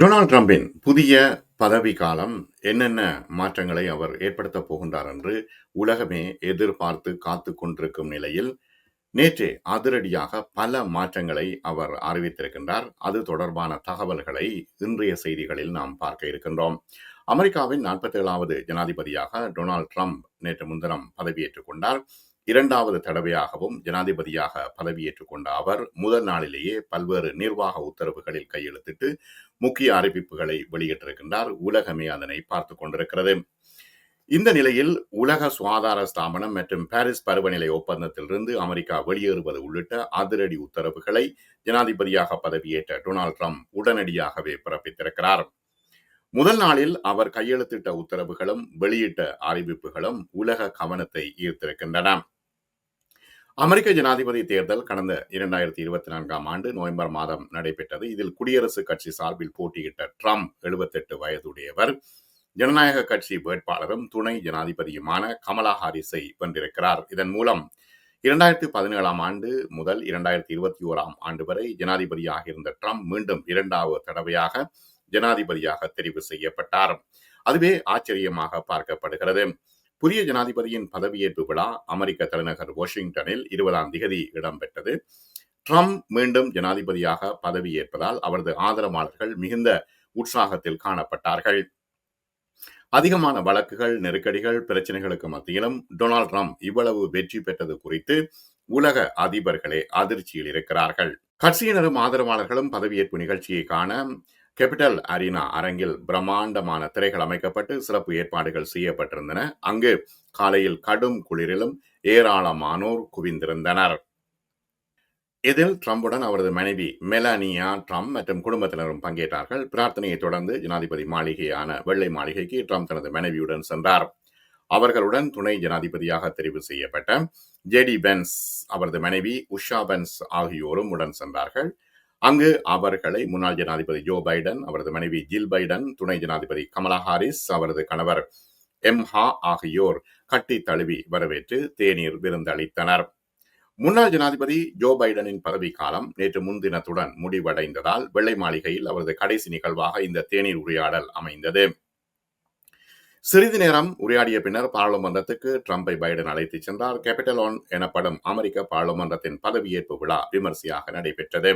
Donald ட்ரம்பின் புதிய பதவி காலம் என்னென்ன மாற்றங்களை அவர் ஏற்படுத்தப் போகின்றார் என்று உலகமே எதிர்பார்த்து காத்து கொண்டிருக்கும் நிலையில் நேற்றே அதிரடியாக பல மாற்றங்களை அவர் அறிவித்திருக்கின்றார். அது தொடர்பான தகவல்களை இன்றைய செய்திகளில் நாம் பார்க்க இருக்கின்றோம். அமெரிக்காவின் நாற்பத்தி ஏழாவது ஜனாதிபதியாக டொனால்ட் ட்ரம்ப் நேற்று முன்தினம் பதவியேற்றுக் கொண்டார். இரண்டாவது தடவையாகவும் ஜனாதிபதியாக பதவியேற்றுக் கொண்ட அவர் முதல் நாளிலேயே பல்வேறு நிர்வாக உத்தரவுகளில் கையெழுத்திட்டு முக்கிய அறிவிப்புகளை வெளியிட்டிருக்கின்றார். உலகமே அதனை பார்த்து கொண்டிருக்கிறது. இந்த நிலையில் உலக சுகாதார ஸ்தாபனம் மற்றும் பாரிஸ் பருவநிலை ஒப்பந்தத்திலிருந்து அமெரிக்கா வெளியேறுவது உள்ளிட்ட அதிரடி உத்தரவுகளை ஜனாதிபதியாக பதவியேற்ற டொனால்ட் ட்ரம்ப் உடனடியாகவே பிறப்பித்திருக்கிறார். முதல் நாளில் அவர் கையெழுத்திட்ட உத்தரவுகளும் வெளியிட்ட அறிவிப்புகளும் உலக கவனத்தை ஈர்த்திருக்கின்றன. அமெரிக்க ஜனாதிபதி தேர்தல் கடந்த இரண்டாயிரத்தி இருபத்தி நான்காம் ஆண்டு நவம்பர் மாதம் நடைபெற்றது. இதில் குடியரசுக் கட்சி சார்பில் போட்டியிட்ட ட்ரம்ப் எழுபத்தெட்டு வயதுடையவர். ஜனநாயக கட்சி வேட்பாளரும் துணை ஜனாதிபதியுமான கமலா ஹாரிஸை வென்றிருக்கிறார். இதன் மூலம் இரண்டாயிரத்தி பதினேழாம் ஆண்டு முதல் இரண்டாயிரத்தி இருபத்தி ஓராம் ஆண்டு வரை ஜனாதிபதியாக இருந்த ட்ரம்ப் மீண்டும் இரண்டாவது தடவையாக ஜனாதிபதியாக தெரிவு செய்யப்பட்டார். அதுவே ஆச்சரியமாக பார்க்கப்படுகிறது. புதிய ஜனாதிபதியின் பதவியேற்பு விழா அமெரிக்க தலைநகர் வாஷிங்டனில் இருபதாம் திகதி இடம்பெற்றது. ட்ரம்ப் மீண்டும் ஜனாதிபதியாக பதவியேற்பதால் அவரது ஆதரவாளர்கள் மிகுந்த உற்சாகத்தில் காணப்பட்டார்கள். அதிகமான வழக்குகள் நெருக்கடிகள் பிரச்சனைகளுக்கு மத்தியிலும் டொனால்ட் ட்ரம்ப் இவ்வளவு வெற்றி பெற்றது குறித்து உலக அதிபர்களே அதிர்ச்சியில் இருக்கிறார்கள். கட்சியினரும் ஆதரவாளர்களும் பதவியேற்பு நிகழ்ச்சியை காண கேபிட்டல் அரினா அரங்கில் பிரம்மாண்டமான திரைகள் அமைக்கப்பட்டு சிறப்பு ஏற்பாடுகள் செய்யப்பட்டிருந்தன. அங்கு காலையில் கடும் குளிரிலும் ஏராளமானோர் குவிந்திருந்தனர். இதில் ட்ரம்புடன் அவரது மனைவி மெலானியா ட்ரம்ப் மற்றும் குடும்பத்தினரும் பங்கேற்றார்கள். பிரார்த்தனையை தொடர்ந்து ஜனாதிபதி மாளிகையான வெள்ளை மாளிகைக்கு ட்ரம்ப் தனது மனைவியுடன் சென்றார். அவர்களுடன் துணை ஜனாதிபதியாக தெரிவு செய்யப்பட்ட ஜேடி பென்ஸ் அவரது மனைவி உஷா பென்ஸ் ஆகியோரும் உடன் சென்றார்கள். அங்கு அவர்களை முன்னாள் ஜனாதிபதி ஜோ பைடன் அவரது மனைவி ஜில் பைடன் துணை ஜனாதிபதி கமலா ஹாரிஸ் அவரது கணவர் எம் ஹா ஆகியோர் கட்டி தழுவி வரவேற்று தேநீர் விருந்தளித்தனர் முன்னாள் ஜனாதிபதி ஜோ பைடனின் பதவிக்காலம் நேற்று முன்தினத்துடன் முடிவடைந்ததால் வெள்ளை மாளிகையில் அவரது கடைசி நிகழ்வாக இந்த தேநீர் உரையாடல் அமைந்தது. சிறிது நேரம் உரையாடிய பின்னர் பாராளுமன்றத்துக்கு ட்ரம்பை பைடன் அழைத்துச் சென்றார். கேபிட்டல் ஒன் எனப்படும் அமெரிக்க பாராளுமன்றத்தின் பதவியேற்பு விழா விமர்சையாக நடைபெற்றது.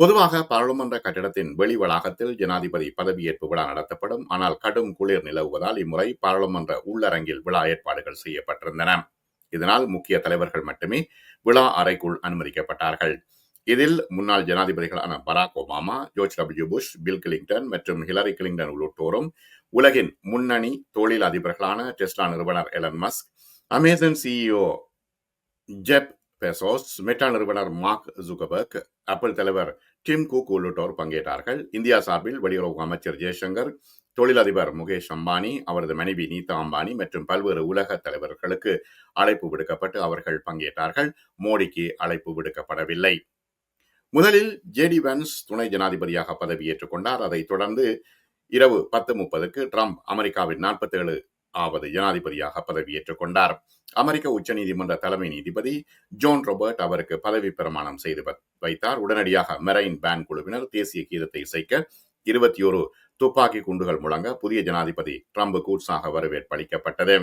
பொதுவாக பாராளுமன்ற கட்டிடத்தின் வெளி வளாகத்தில் ஜனாதிபதி பதவியேற்பு விழா நடத்தப்படும். ஆனால் கடும் குளிர் நிலவுவதால் இம்முறை பாராளுமன்ற உள்ளரங்கில் விழா ஏற்பாடுகள் செய்யப்பட்டிருந்தன. இதனால் முக்கிய தலைவர்கள் மட்டுமே விழா அறைக்குள் அனுமதிக்கப்பட்டார்கள். இதில் முன்னாள் ஜனாதிபதிகளான Barack Obama George W Bush Bill Clinton மற்றும் ஹிலரி கிளிங்டன் உள்ளிட்டோரும் உலகின் முன்னணி தொழில் அதிபர்களான டெஸ்லா நிறுவனர் Elon Musk Amazon CEO Jeff Bezos. Meta நிறுவனர் மார்க் ஜுகபர்க் அப்பல் தலைவர் டிம் குக் உள்ளிட்டோர் பங்கேற்றார்கள். இந்தியா சார்பில் வெளியுறவு அமைச்சர் ஜெய்சங்கர் தொழிலதிபர் முகேஷ் அம்பானி அவரது மனைவி நீதா அம்பானி மற்றும் பல்வேறு உலக தலைவர்களுக்கு அழைப்பு விடுக்கப்பட்டு அவர்கள் பங்கேற்றார்கள். மோடிக்கு அழைப்பு விடுக்கப்படவில்லை. முதலில் ஜேடி வென்ஸ் துணை ஜனாதிபதியாக பதவியேற்றுக் கொண்டார். அதைத் தொடர்ந்து இரவு பத்து முப்பதுக்கு ட்ரம்ப் அமெரிக்காவின் நாற்பத்தி ஏழு ஆவது ஜனாதிபதியாக பதவியேற்றுக் கொண்டார். அமெரிக்க உச்சநீதிமன்ற தலைமை நீதிபதி ஜோன் ரொபர்ட் அவருக்கு பதவி பிரமாணம் செய்து வைத்தார். உடனடியாக மெரைன் பேன் குழுவினர் தேசிய கீதத்தை இசைக்க இருபத்தி ஒரு துப்பாக்கி குண்டுகள் முழங்க புதிய ஜனாதிபதி ட்ரம்ப் கூட்ஸாக வரவேற்பு அளிக்கப்பட்டது.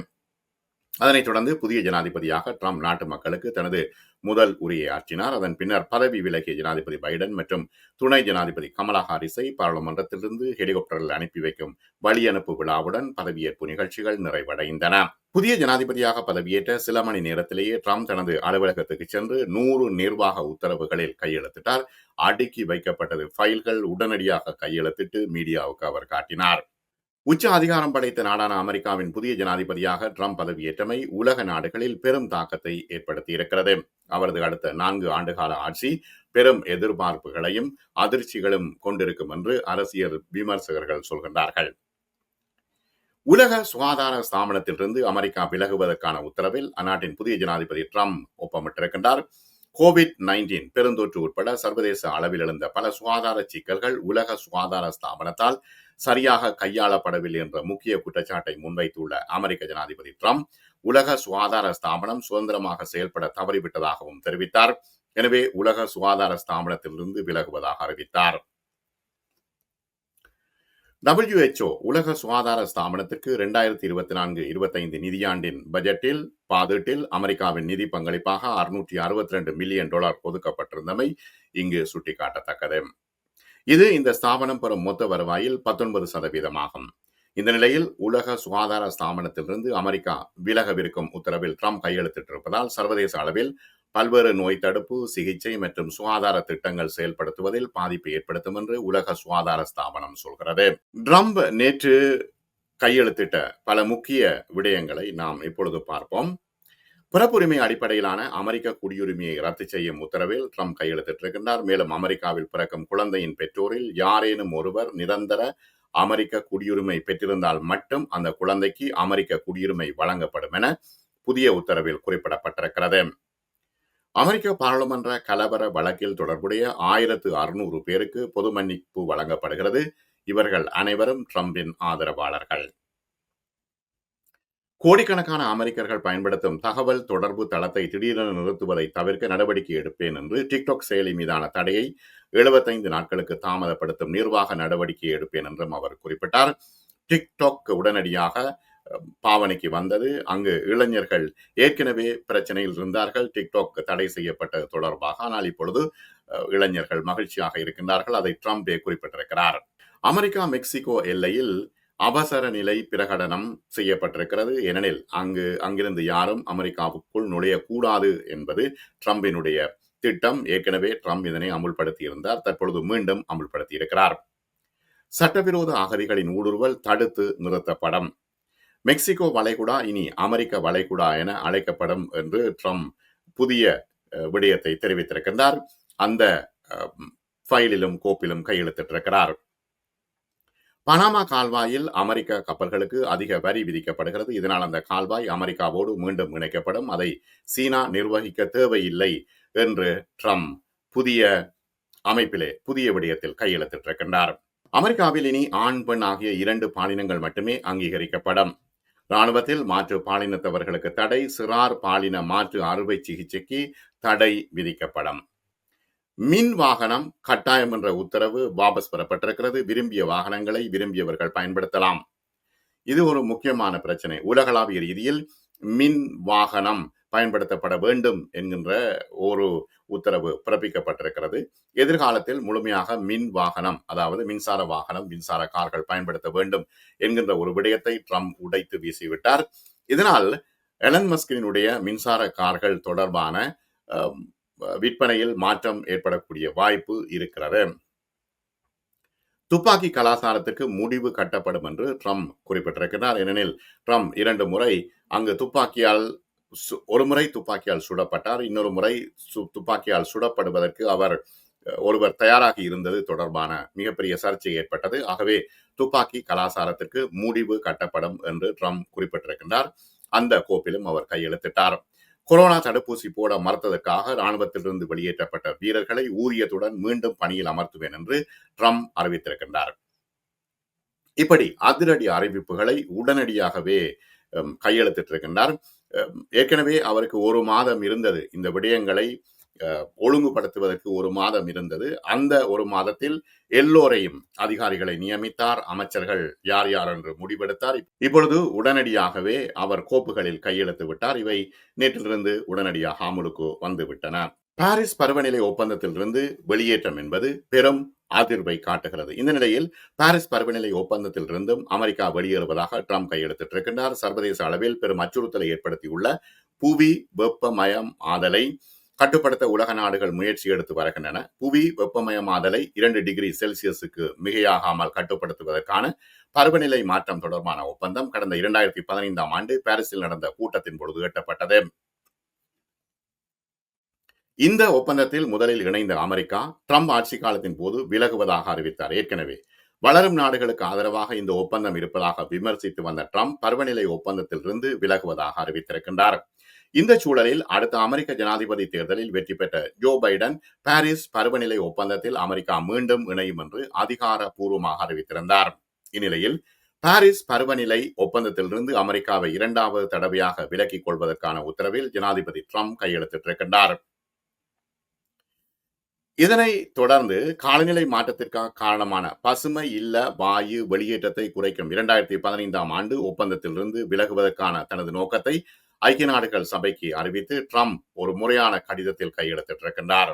அதனைத் தொடர்ந்து புதிய ஜனாதிபதியாக ட்ரம்ப் நாட்டு மக்களுக்கு தனது முதல் உரையை ஆற்றினார். அதன் பின்னர் பதவி விலகிய ஜனாதிபதி பைடன் மற்றும் துணை ஜனாதிபதி கமலா ஹாரிஸை பாராளுமன்றத்திலிருந்து ஹெலிகாப்டரில் அனுப்பி வைக்கும் வழியனுப்பு விழாவுடன் பதவியேற்பு நிகழ்ச்சிகள் நிறைவடைந்தன. புதிய ஜனாதிபதியாக பதவியேற்ற சில மணி நேரத்திலேயே ட்ரம்ப் தனது அலுவலகத்துக்கு சென்று நூறு நிர்வாக உத்தரவுகளில் கையெழுத்திட்டார். அடுக்கி வைக்கப்பட்டது ஃபைல்கள் உடனடியாக கையெழுத்திட்டு மீடியாவுக்கு அவர் காட்டினார். உச்ச அதிகாரம் படைத்த நாடான அமெரிக்காவின் புதிய ஜனாதிபதியாக ட்ரம்ப் பதவியேற்றமை உலக நாடுகளில் பெரும் தாக்கத்தை ஏற்படுத்தியிருக்கிறது. அவரது அடுத்த நான்கு ஆண்டுகால ஆட்சி பெரும் எதிர்பார்ப்புகளையும் அதிர்ச்சிகளும் கொண்டிருக்கும் என்று அரசியல் விமர்சகர்கள் சொல்கின்றார்கள். உலக சுகாதார ஸ்தாபனத்திலிருந்து அமெரிக்கா விலகுவதற்கான உத்தரவில் அந்நாட்டின் புதிய ஜனாதிபதி ட்ரம்ப் ஒப்பமிட்டிருக்கின்றார். கோவிட் நைன்டீன் பெருந்தொற்று உட்பட சர்வதேச அளவில் எழுந்த பல சுகாதார சிக்கல்கள் உலக சுகாதார ஸ்தாபனத்தால் சரியாக கையாளப்படவில்லை என்ற முக்கிய குற்றச்சாட்டை முன்வைத்துள்ள அமெரிக்க ஜனாதிபதி ட்ரம்ப் உலக சுகாதார ஸ்தாபனம் சுதந்திரமாக செயல்பட தவறிவிட்டதாகவும் தெரிவித்தார். எனவே உலக சுகாதார ஸ்தாபனத்திலிருந்து விலகுவதாக அறிவித்தார். டபிள்யூஹெச்ஓ உலக சுகாதார ஸ்தாபனத்திற்கு இரண்டாயிரத்தி இருபத்தி நான்கு இருபத்தைந்து நிதியாண்டின் பட்ஜெட்டில் பாதீட்டில் அமெரிக்காவின் நிதி பங்களிப்பாக அறுநூற்றி அறுபத்தி ரெண்டு மில்லியன் டாலர் ஒதுக்கப்பட்டிருந்தமை இங்கு சுட்டிக்காட்டத்தக்கது. இது இந்த ஸ்தாபனம் பெறும் மொத்த வருவாயில் பத்தொன்பது சதவீதமாகும். இந்த நிலையில் உலக சுகாதார ஸ்தாபனத்திலிருந்து அமெரிக்கா விலகவிருக்கும் உத்தரவில் ட்ரம்ப் கையெழுத்திட்டிருப்பதால் சர்வதேச அளவில் பல்வேறு நோய் தடுப்பு சிகிச்சை மற்றும் சுகாதார திட்டங்கள் செயல்படுத்துவதில் பாதிப்பை ஏற்படுத்தும் என்று உலக சுகாதார ஸ்தாபனம் சொல்கிறது. ட்ரம்ப் நேற்று கையெழுத்திட்ட பல முக்கிய விடயங்களை நாம் இப்பொழுது பார்ப்போம். பிறப்புரிமை அடிப்படையிலான அமெரிக்க குடியுரிமையை ரத்து செய்யும் உத்தரவில் ட்ரம்ப் கையெழுத்திட்டிருக்கின்றார். மேலும் அமெரிக்காவில் பிறக்கும் குழந்தையின் பெற்றோரில் யாரேனும் ஒருவர் நிரந்தர அமெரிக்க குடியுரிமை பெற்றிருந்தால் மட்டும் அந்த குழந்தைக்கு அமெரிக்க குடியுரிமை வழங்கப்படும் என புதிய உத்தரவில் குறிப்பிடப்பட்டிருக்கிறது. அமெரிக்க பாராளுமன்ற கலவர வழக்கில் தொடர்புடைய ஆயிரத்து அறுநூறு பேருக்கு பொது மன்னிப்பு வழங்கப்படுகிறது. இவர்கள் அனைவரும் ட்ரம்பின் ஆதரவாளர்கள். கோடிக்கணக்கான அமெரிக்கர்கள் பயன்படுத்தும் தகவல் தொடர்பு தளத்தை திடீரென நிறுத்துவதை தவிர்க்க நடவடிக்கை எடுப்பேன் என்று டிக்டாக் செயலி மீதான தடையை எழுபத்தைந்து நாட்களுக்கு தாமதப்படுத்தும் நிர்வாக நடவடிக்கை எடுப்பேன் என்றும் அவர் குறிப்பிட்டார். டிக்டாக் உடனடியாக பாவனைக்கு வந்தது. அங்கு இளைஞர்கள் ஏற்கனவே பிரச்சனையில் இருந்தார்கள். டிக்டாக் தடை செய்யப்பட்டது தொடர்பாக. ஆனால் இப்பொழுது இளைஞர்கள் மகிழ்ச்சியாக இருக்கின்றார்கள். அதை ட்ரம்பே குறிப்பிட்டிருக்கிறார். அமெரிக்கா மெக்சிகோ எல்லையில் அவசர நிலை பிரகடனம் செய்யப்பட்டிருக்கிறது. ஏனெனில் அங்கு அங்கிருந்து யாரும் அமெரிக்காவுக்குள் நுழையக்கூடாது என்பது ட்ரம்பினுடைய திட்டம். ஏற்கனவே ட்ரம்ப் இதனை அமுல்படுத்தியிருந்தார். தற்பொழுது மீண்டும் அமுல்படுத்தியிருக்கிறார். சட்டவிரோத அகதிகளின் ஊடுருவல் தடுத்து நிறுத்தப்படும். மெக்சிகோ வளைகுடா இனி அமெரிக்க வளைகுடா என அழைக்கப்படும் என்று ட்ரம்ப் புதிய விடயத்தை தெரிவித்திருக்கின்றார். அந்த ஃபைலிலும் கோப்பிலும் கையெழுத்திட்டிருக்கிறார். பனாமா கால்வாயில் அமெரிக்க கப்பல்களுக்கு அதிக வரி விதிக்கப்படுகிறது. இதனால் அந்த கால்வாய் அமெரிக்காவோடு மீண்டும் இணைக்கப்படும். அதை சீனா நிர்வகிக்க தேவையில்லை என்று ட்ரம்ப் புதிய அமைப்பிலே புதிய விடயத்தில் கையெழுத்திட்டிருக்கின்றார். அமெரிக்காவில் இனி ஆண் பெண் ஆகிய இரண்டு பாலினங்கள் மட்டுமே அங்கீகரிக்கப்படும். ராணுவத்தில் மாற்று பாலினத்தவர்களுக்கு தடை சிறார் பாலின மாற்று அறுவை சிகிச்சைக்கு தடை விதிக்கப்படும். மின் வாகனம் கட்டாயம் என்ற உத்தரவு வாபஸ் பெறப்பட்டிருக்கிறது. விரும்பிய வாகனங்களை விரும்பியவர்கள் பயன்படுத்தலாம். இது ஒரு முக்கியமான பிரச்சனை. உலகளாவிய ரீதியில் மின் வாகனம் பயன்படுத்தப்பட வேண்டும் என்கின்ற ஒரு உத்தரவு பிறப்பிக்கப்பட்டிருக்கிறது. எதிர்காலத்தில் முழுமையாக மின் வாகனம் அதாவது மின்சார வாகனம் மின்சார கார்கள் பயன்படுத்த வேண்டும் என்கின்ற ஒரு விடயத்தை ட்ரம்ப் உடைத்து வீசிவிட்டார். இதனால் எலன் மஸ்கினுடைய மின்சார கார்கள் தொடர்பான விற்பனையில் மாற்றம் ஏற்படக்கூடிய வாய்ப்பு இருக்கிறது. துப்பாக்கி கலாச்சாரத்துக்கு முடிவு கட்டப்படும் என்று ட்ரம்ப் குறிப்பிட்டிருக்கிறார். ஏனெனில் ட்ரம்ப் இரண்டு முறை அங்கு துப்பாக்கியால் ஒரு முறை துப்பாக்கியால் சுடப்பட்டார் இன்னொரு முறை துப்பாக்கியால் சுடப்படுவதற்கு அவர் ஒருவர் தயாராக இருந்தது தொடர்பான மிகப்பெரிய சர்ச்சை ஏற்பட்டது. ஆகவே துப்பாக்கி கலாசாரத்திற்கு முடிவு கட்டப்படும் என்று ட்ரம்ப் குறிப்பிட்டிருக்கின்றார். அந்த கோப்பிலும் அவர் கையெழுத்திட்டார். கொரோனா தடுப்பூசி போட மறுத்ததற்காக ராணுவத்திலிருந்து வெளியேற்றப்பட்ட வீரர்களை ஊதியத்துடன் மீண்டும் பணியில் அமர்த்துவேன் என்று ட்ரம்ப் அறிவித்திருக்கின்றார். இப்படி அதிரடி அறிவிப்புகளை உடனடியாகவே கையெழுத்திட்டிருக்கின்றார். ஏற்கனவே அவருக்கு ஒரு மாதம் இருந்தது. இந்த விடயங்களை ஒழுங்குபடுத்துவதற்கு ஒரு மாதம் இருந்தது. அந்த ஒரு மாதத்தில் எல்லோரையும் அதிகாரிகளை நியமித்தார். அமைச்சர்கள் யார் யார் என்று முடிவெடுத்தார். இப்பொழுது உடனடியாகவே அவர் கோப்புகளில் கையெழுத்து விட்டார். இவை நேற்றிலிருந்து உடனடியாக அமுலுக்கு வந்துவிட்டன. பாரிஸ் பருவநிலை ஒப்பந்தத்திலிருந்து வெளியேற்றம் என்பது பெரும் அதிர்வை காட்டுகிறது. இந்த நிலையில் பாரிஸ் பருவநிலை ஒப்பந்தத்தில் இருந்தும் அமெரிக்கா வெளியேறுவதாக ட்ரம்ப் கையெழுத்திட்டிருக்கின்றார். சர்வதேச அளவில் பெரும் அச்சுறுத்தலை ஏற்படுத்தியுள்ள புவி வெப்பமயம் ஆதலை கட்டுப்படுத்த உலக நாடுகள் முயற்சி எடுத்து வருகின்றன. புவி வெப்பமயமாதலை இரண்டு டிகிரி செல்சியஸுக்கு மிகையாகாமல் கட்டுப்படுத்துவதற்கான பருவநிலை மாற்றம் தொடர்பான ஒப்பந்தம் கடந்த இரண்டாயிரத்தி பதினைந்தாம் ஆண்டு பாரிஸில் நடந்த கூட்டத்தின் பொழுது எட்டப்பட்டது. இந்த ஒப்பந்தத்தில் முதலில் இணைந்த அமெரிக்கா ட்ரம்ப் ஆட்சி காலத்தின் போது விலகுவதாக அறிவித்தார். ஏற்கனவே வளரும் நாடுகளுக்கு ஆதரவாக இந்த ஒப்பந்தம் இருப்பதாக விமர்சித்து வந்த ட்ரம்ப் பருவநிலை ஒப்பந்தத்திலிருந்து விலகுவதாக அறிவித்திருக்கின்றார். இந்த சூழலில் அடுத்த அமெரிக்க ஜனாதிபதி தேர்தலில் வெற்றி பெற்ற ஜோ பைடன் பாரிஸ் பருவநிலை ஒப்பந்தத்தில் அமெரிக்கா மீண்டும் இணையும் என்று அதிகாரப்பூர்வமாக அறிவித்திருந்தார். இந்நிலையில் பாரிஸ் பருவநிலை ஒப்பந்தத்திலிருந்து அமெரிக்காவை இரண்டாவது தடவையாக விலக்கிக் கொள்வதற்கான உத்தரவில் ஜனாதிபதி ட்ரம்ப் கையெழுத்திட்டிருக்கின்றார். இதனை தொடர்ந்து காலநிலை மாற்றத்திற்காக காரணமான பசுமை இல்ல வாயு வெளியேற்றத்தை குறைக்கும் இரண்டாயிரத்தி பதினைந்தாம் ஆண்டு ஒப்பந்தத்திலிருந்து விலகுவதற்கான தனது நோக்கத்தை ஐக்கிய நாடுகள் சபைக்கு அறிவித்து ட்ரம்ப் ஒரு முறையான கடிதத்தில் கையெழுத்திட்டிருக்கின்றார்.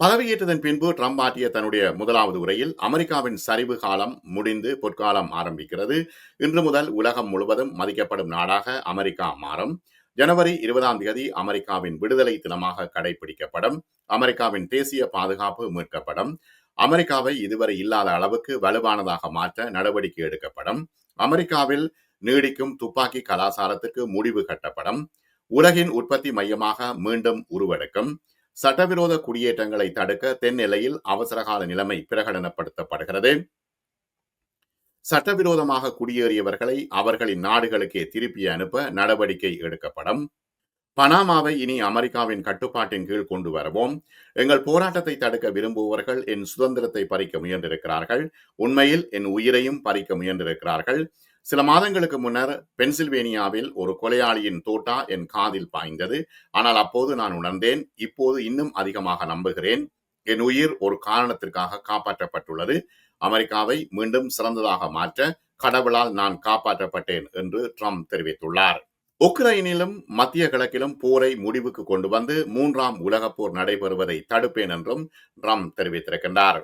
பதவியேற்றதன் பின்பு ட்ரம்ப் ஆற்றிய தன்னுடைய முதலாவது உரையில் அமெரிக்காவின் சரிவு காலம் முடிந்து பொற்காலம் ஆரம்பிக்கிறது. இன்று முதல் உலகம் முழுவதும் மதிக்கப்படும் நாடாக அமெரிக்கா மாறும். ஜனவரி இருபதாம் தேதி அமெரிக்காவின் விடுதலை தினமாக கடைபிடிக்கப்படும். அமெரிக்காவின் தேசிய பாதுகாப்பு மீட்கப்படும். அமெரிக்காவை இதுவரை இல்லாத அளவுக்கு வலுவானதாக மாற்ற நடவடிக்கை எடுக்கப்படும். அமெரிக்காவில் நீடிக்கும் துப்பாக்கி கலாசாரத்துக்கு முடிவு கட்டப்படும். உலகின் உற்பத்தி மையமாக மீண்டும் உருவெடுக்கும். சட்டவிரோத குடியேற்றங்களை தடுக்க தென் எல்லையில் அவசரகால நிலைமை பிரகடனப்படுத்தப்படுகிறது. சட்டவிரோதமாக குடியேறியவர்களை அவர்களின் நாடுகளுக்கே திருப்பி அனுப்ப நடவடிக்கை எடுக்கப்படும். பனாமாவை இனி அமெரிக்காவின் கட்டுப்பாட்டின் கீழ் கொண்டு வருவோம் எங்கள் போராட்டத்தை தடுக்க விரும்புபவர்கள் என் சுதந்திரத்தை பறிக்க முயன்றிருக்கிறார்கள். உண்மையில் என் உயிரையும் பறிக்க முயன்றிருக்கிறார்கள். சில மாதங்களுக்கு முன்னர் பென்சில்வேனியாவில் ஒரு கொலையாளியின் தோட்டா என் காதில் பாய்ந்தது. ஆனால் அப்போது நான் உணர்ந்தேன் இப்போது இன்னும் அதிகமாக நம்புகிறேன். என் உயிர் ஒரு காரணத்திற்காக காப்பாற்றப்பட்டுள்ளது. அமெரிக்காவை மீண்டும் சிறந்ததாக மாற்ற கடவுளால் நான் காப்பாற்றப்பட்டேன் என்று ட்ரம்ப் தெரிவித்துள்ளார். உக்ரைனிலும் மத்திய கிழக்கிலும் போரை முடிவுக்கு கொண்டு வந்து மூன்றாம் உலகப் போர் நடைபெறுவதை தடுப்பேன் என்றும் ட்ரம்ப் தெரிவித்திருக்கின்றார்.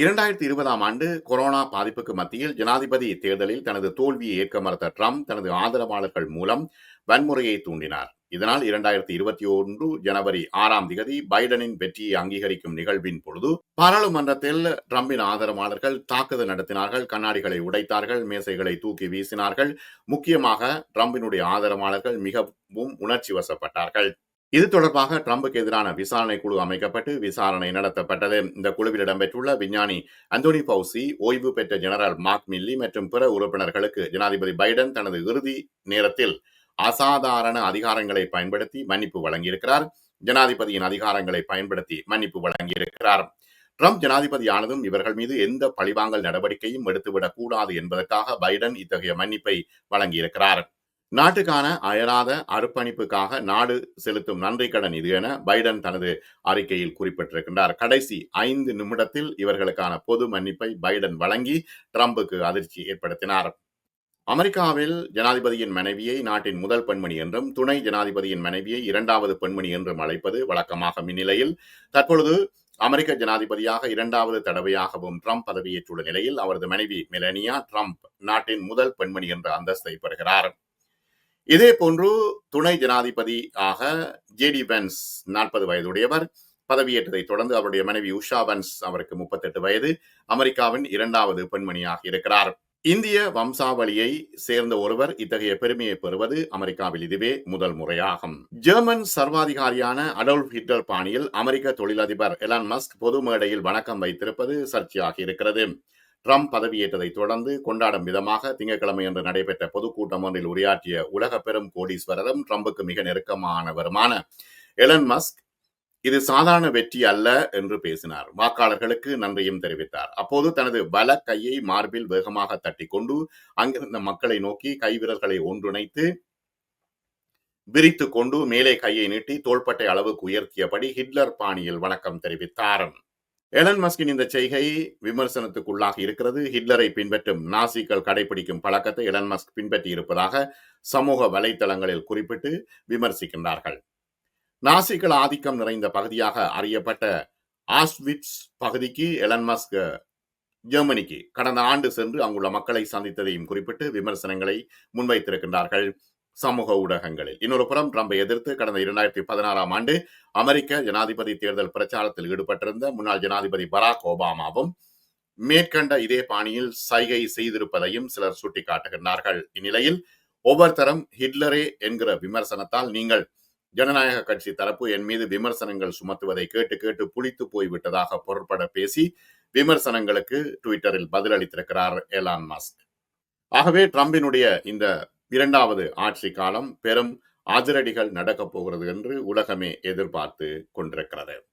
இரண்டாயிரத்தி இருபதாம் ஆண்டு கொரோனா பாதிப்புக்கு மத்தியில் ஜனாதிபதி தேர்தலில் தனது தோல்வியை ஏற்க மறுத்த ட்ரம்ப் தனது ஆதரவாளர்கள் மூலம் வன்முறையை தூண்டினார். இதனால் இரண்டாயிரத்தி இருபத்தி ஒன்று ஜனவரி ஆறாம் திகதி பைடனின் வெற்றியை அங்கீகரிக்கும் நிகழ்வின் பொழுது பாராளுமன்றத்தில் டிரம்பின் ஆதரவாளர்கள் தாக்குதல் நடத்தினார்கள் கண்ணாடிகளை உடைத்தார்கள் மேசைகளை தூக்கி வீசினார்கள். முக்கியமாக டிரம்பினுடைய ஆதரவாளர்கள் மிகவும் உணர்ச்சி வசப்பட்டார்கள். இது தொடர்பாக டிரம்புக்கு எதிரான விசாரணை குழு அமைக்கப்பட்டு விசாரணை நடத்தப்பட்டது. இந்த குழுவில் இடம்பெற்றுள்ள விஞ்ஞானி அந்தோனி பவுசி ஓய்வு பெற்ற ஜெனரல் மார்க் மில்லி மற்றும் பிற உறுப்பினர்களுக்கு ஜனாதிபதி பைடன் தனது இறுதி நேரத்தில் அசாதாரண அதிகாரங்களை பயன்படுத்தி மன்னிப்பு வழங்கியிருக்கிறார். ஜனாதிபதியின் அதிகாரங்களை பயன்படுத்தி மன்னிப்பு வழங்கியிருக்கிறார். ட்ரம்ப் ஜனாதிபதியானதும் இவர்கள் மீது எந்த பழிவாங்கல் நடவடிக்கையும் எடுத்துவிடக் கூடாது என்பதற்காக பைடன் இத்தகைய மன்னிப்பை வழங்கியிருக்கிறார். நாட்டுக்கான அயராத அர்ப்பணிப்புக்காக நாடு செலுத்தும் நன்றி கடன் இது என பைடன் தனது அறிக்கையில் குறிப்பிட்டிருக்கின்றார். கடைசி ஐந்து நிமிடத்தில் இவர்களுக்கான பொது மன்னிப்பை பைடன் வழங்கி ட்ரம்புக்கு அதிர்ச்சி ஏற்படுத்தினார். அமெரிக்காவில் ஜனாதிபதியின் மனைவியை நாட்டின் முதல் பெண்மணி என்றும் துணை ஜனாதிபதியின் மனைவியை இரண்டாவது பெண்மணி என்றும் அழைப்பது வழக்கமாக இந்நிலையில் தற்பொழுது அமெரிக்க ஜனாதிபதியாக இரண்டாவது தடவையாகவும் ட்ரம்ப் பதவியேற்றுள்ள நிலையில் அவரது மனைவி மெலனியா ட்ரம்ப் நாட்டின் முதல் பெண்மணி என்ற அந்தஸ்தை பெறுகிறார். இதே போன்று துணை ஜனாதிபதி ஆக ஜேடி பென்ஸ் நாற்பது வயதுடையவர். பதவியேற்றதை தொடர்ந்து அவருடைய மனைவி உஷா பென்ஸ் அவருக்கு முப்பத்தெட்டு வயது. அமெரிக்காவின் இரண்டாவது பெண்மணியாக இருக்கிறார். இந்திய வம்சாவளியை சேர்ந்த ஒருவர் இத்தகைய பெருமையை பெறுவது அமெரிக்காவில் இதுவே முதல் முறையாகும். ஜெர்மன் சர்வாதிகாரியான அடோல்ஃப் ஹிட்லர் பாணியில் அமெரிக்க தொழிலதிபர் எலான் மஸ்க் பொது மேடையில் வணக்கம் வைத்திருப்பது சர்ச்சையாக இருக்கிறது. ட்ரம்ப் பதவியேற்றதை தொடர்ந்து கொண்டாடும் விதமாக திங்கட்கிழமை என்று நடைபெற்ற பொதுக்கூட்டம் ஒன்றில் உரையாற்றிய உலக பெரும் கோடீஸ்வரரும் ட்ரம்புக்கு மிக நெருக்கமானவருமான எலன் மஸ்க் இது சாதாரண வெற்றி அல்ல என்று பேசினார். வாக்காளர்களுக்கு நன்றியும் தெரிவித்தார். அப்போது தனது பல கையை மார்பில் வேகமாக தட்டி கொண்டு அங்கிருந்த மக்களை நோக்கி கைவிரல்களை ஒன்றிணைத்து விரித்து கொண்டு மேலே கையை நீட்டி தோள்பட்டை அளவுக்கு உயர்த்தியபடி ஹிட்லர் பாணியில் வணக்கம் தெரிவித்தார். எலன் மஸ்கின் இந்த செய்கை விமர்சனத்துக்குள்ளாக இருக்கிறது. ஹிட்லரை பின்பற்றும் நாசிக்கள் கடைபிடிக்கும் பழக்கத்தை எலன் மஸ்க் பின்பற்றி இருப்பதாக சமூக வலைத்தளங்களில் குறிப்பிட்டு விமர்சிக்கின்றார்கள். நாசிகள் ஆதிக்கம் நிறைந்த பகுதியாக அறியப்பட்ட ஆஸ்விட்ஸ் பகுதிக்கு எலன் மஸ்க் ஜெர்மனிக்கு கடந்த ஆண்டு சென்று அங்குள்ள மக்களை சந்தித்ததையும் குறிப்பிட்டு விமர்சனங்களை முன்வைத்திருக்கின்றார்கள் சமூக ஊடகங்களில். இன்னொரு புறம் ட்ரம்பை எதிர்த்து கடந்த இரண்டாயிரத்தி பதினாறாம் ஆண்டு அமெரிக்க ஜனாதிபதி தேர்தல் பிரச்சாரத்தில் ஈடுபட்டிருந்த முன்னாள் ஜனாதிபதி பராக் ஒபாமாவும் மேற்கண்ட இதே பாணியில் சைகை செய்திருப்பதையும் சிலர் சுட்டிக்காட்டுகின்றார்கள். இந்நிலையில் ஒவ்வொருத்தரும் ஹிட்லரே என்கிற விமர்சனத்தால் நீங்கள் ஜனநாயக கட்சி தரப்பு என் மீது விமர்சனங்கள் சுமத்துவதை கேட்டு கேட்டு புளித்து போய்விட்டதாக பொருட்பட பேசி விமர்சனங்களுக்கு ட்விட்டரில் பதிலளித்திருக்கிறார் எலான் மாஸ்க். ஆகவே ட்ரம்பினுடைய இந்த இரண்டாவது ஆட்சி காலம் பெரும் அதிரடிகள் நடக்கப் போகிறது என்று உலகமே எதிர்பார்த்து கொண்டிருக்கிறது.